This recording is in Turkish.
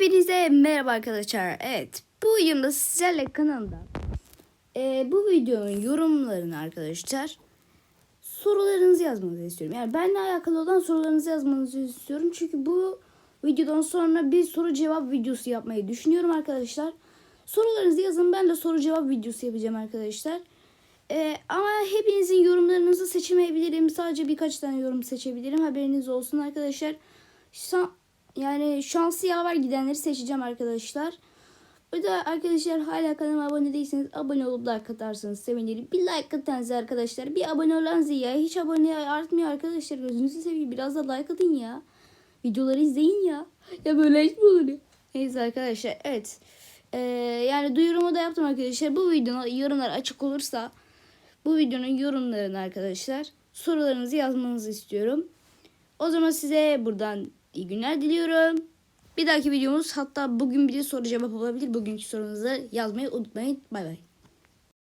Hepinize merhaba arkadaşlar. Evet bu videomda sizlerle kanalımda e, bu videonun yorumlarını arkadaşlar sorularınızı yazmanızı istiyorum. Yani benimle alakalı olan sorularınızı yazmanızı istiyorum. Çünkü bu videodan sonra bir soru cevap videosu yapmayı düşünüyorum arkadaşlar. Sorularınızı yazın ben de soru cevap videosu yapacağım arkadaşlar. E, ama hepinizin yorumlarınızı seçemeyebilirim. Sadece birkaç tane yorum seçebilirim. Haberiniz olsun arkadaşlar. Şan- yani şansı yaver gidenleri seçeceğim arkadaşlar. Bu da arkadaşlar hala kanalıma abone değilseniz abone olup like atarsanız sevinirim. Bir like atanız arkadaşlar. Bir abone olan ya. Hiç abone artmıyor arkadaşlar. Gözünüzü seveyim. Biraz da like atın ya. Videoları izleyin ya. Ya böyle hiç mi olur ya? Neyse arkadaşlar evet. Ee, yani duyurumu da yaptım arkadaşlar. Bu videonun yorumlar açık olursa bu videonun yorumlarını arkadaşlar sorularınızı yazmanızı istiyorum. O zaman size buradan iyi günler diliyorum. Bir dahaki videomuz hatta bugün bir soru cevap olabilir. Bugünkü sorunuzu yazmayı unutmayın. Bay bay.